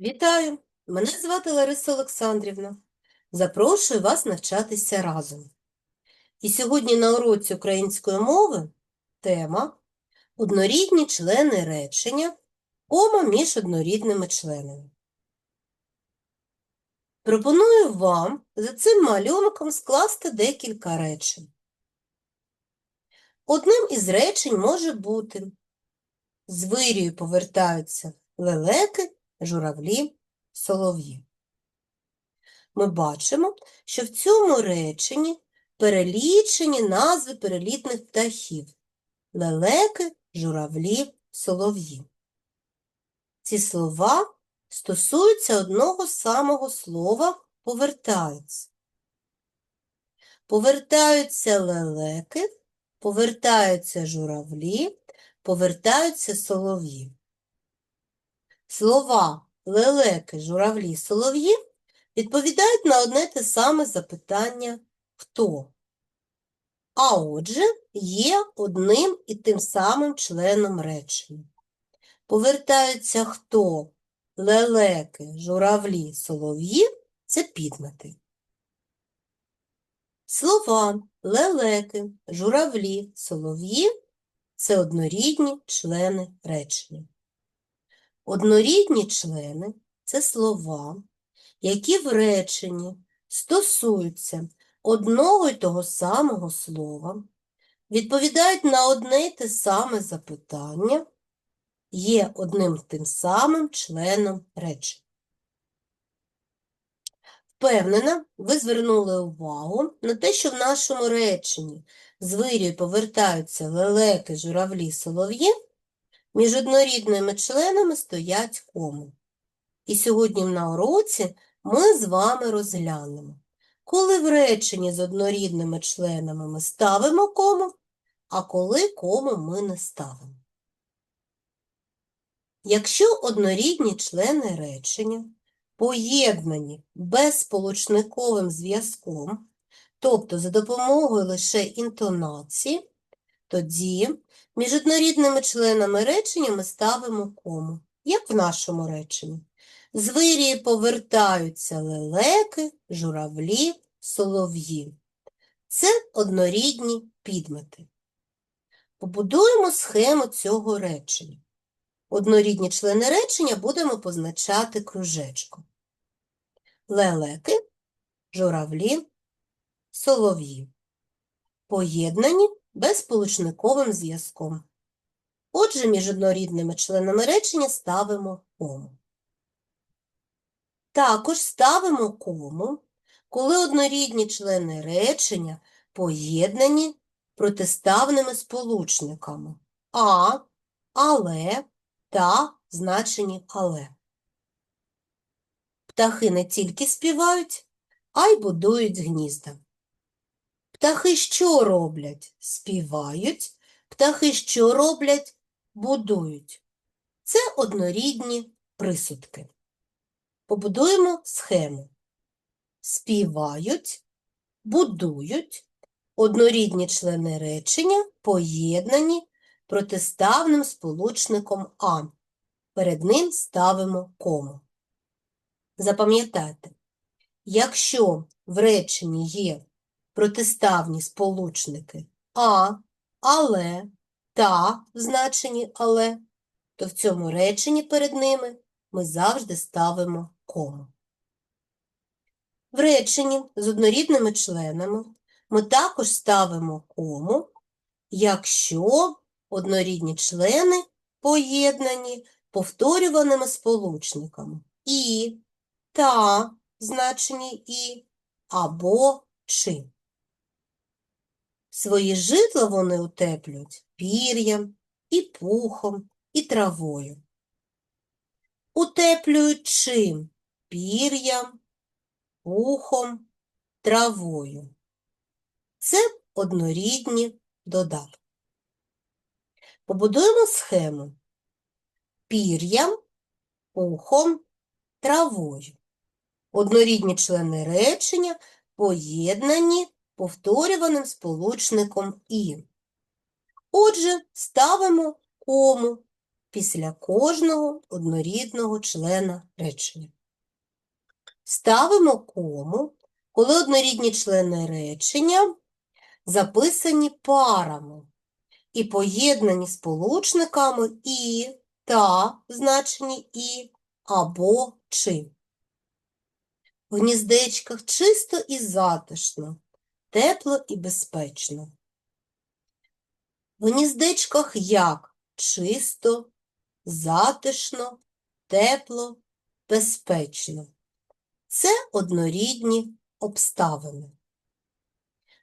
Вітаю! Мене звати Лариса Олександрівна. Запрошую вас навчатися разом. І сьогодні на уроці української мови тема Однорідні члени речення, кома між однорідними членами. Пропоную вам за цим малюнком скласти декілька речень. Одним із речень може бути з повертаються лелеки, журавлі, солов'ї. Ми бачимо, що в цьому реченні перелічені назви перелітних птахів – лелеки, журавлі, солов'ї. Ці слова стосуються одного самого слова «повертаються». Повертаються лелеки, повертаються журавлі, повертаються солов'ї. Слова лелеки, журавлі, солов'ї відповідають на одне те саме запитання «хто?». А отже, є одним і тим самим членом речення. Повертаються хто? Лелеки, журавлі, солов'ї – це підмети. Слова лелеки, журавлі, солов'ї – це однорідні члени речення. Однорідні члени – це слова, які в реченні стосуються одного й того самого слова, відповідають на одне й те саме запитання, є одним тим самим членом речення. Впевнена, ви звернули увагу на те, що в нашому реченні з вирію повертаються лелеки, журавлі, солов'ї, між однорідними членами стоять коми. І сьогодні на уроці ми з вами розглянемо, коли в реченні з однорідними членами ми ставимо кому, а коли кому ми не ставимо. Якщо однорідні члени речення поєднані безсполучниковим зв'язком, тобто за допомогою лише інтонації, тоді між однорідними членами речення ми ставимо кому, як в нашому реченні. З вирії повертаються лелеки, журавлі, солов'ї. Це однорідні підмети. Побудуємо схему цього речення. Однорідні члени речення будемо позначати кружечком. Лелеки, журавлі, солов'ї. Поєднані безсполучниковим зв'язком. Отже, між однорідними членами речення ставимо кому. Також ставимо кому, коли однорідні члени речення поєднані протиставними сполучниками а, але та значені але. Птахи не тільки співають, а й будують гнізда. Птахи що роблять? Співають. Птахи що роблять? Будують. Це однорідні присудки. Побудуємо схему. Співають, будують, однорідні члени речення поєднані протиставним сполучником А. Перед ним ставимо кому. Запам'ятайте, якщо в реченні є протиставні сполучники а, але, та в значенні але, то в цьому реченні перед ними ми завжди ставимо кому. В реченні з однорідними членами ми також ставимо кому, якщо однорідні члени поєднані повторюваними сполучниками і, та в значенні і, або чи. Свої житла вони утеплюють пір'ям, і пухом, і травою. Утеплюють чим? Пір'ям, пухом, травою. Це однорідні додатки. Побудуємо схему пір'ям, пухом, травою. Однорідні члени речення поєднані повторюваним сполучником і. Отже, ставимо кому, після кожного однорідного члена речення. Ставимо кому, коли однорідні члени речення записані парами і поєднані сполучниками і, та в значенні і, або чи. В гніздечках чисто і затишно, тепло і безпечно. В гніздечках як чисто, затишно, тепло, безпечно. Це однорідні обставини.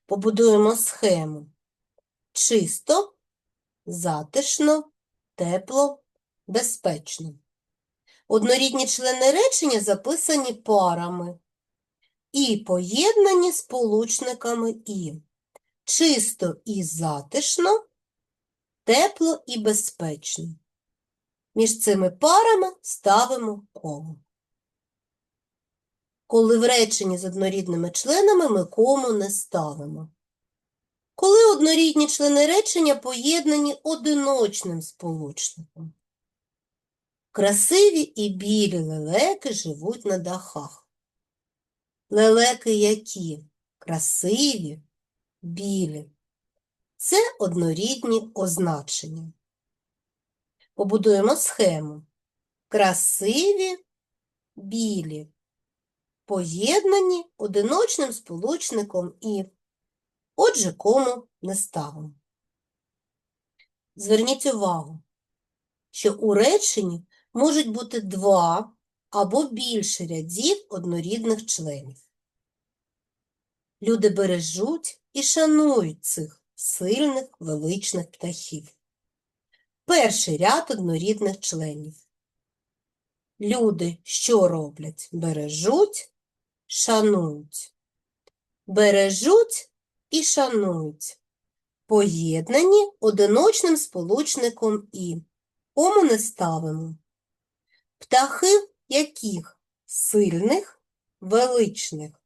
Побудуємо схему. Чисто, затишно, тепло, безпечно. Однорідні члени речення записані парами і поєднані сполучниками і. Чисто і затишно, тепло і безпечно. Між цими парами ставимо кому. Коли в реченні з однорідними членами ми кому не ставимо. Коли однорідні члени речення поєднані одиночним сполучником. Красиві і білі лелеки живуть на дахах. Лелеки які? Красиві, білі. Це однорідні означення. Побудуємо схему. Красиві, білі, поєднані одиночним сполучником і. Отже, кому не ставимо. Зверніть увагу, що у реченні можуть бути два або більше рядів однорідних членів. Люди бережуть і шанують цих сильних величних птахів. Перший ряд однорідних членів. Люди що роблять? Бережуть, шанують. Бережуть і шанують. Поєднані одиночним сполучником і. Кому не ставимо. Птахи яких? Сильних, величних.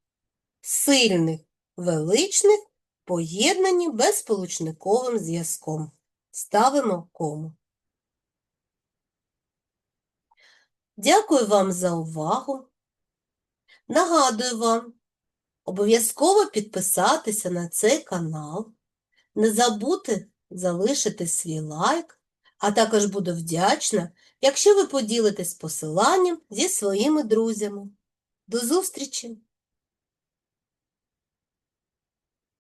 Сильних, величних поєднані безсполучниковим зв'язком. Ставимо кому. Дякую вам за увагу. Нагадую вам, обов'язково підписатися на цей канал, не забудьте залишити свій лайк, а також буду вдячна, якщо ви поділитесь посиланням зі своїми друзями. До зустрічі!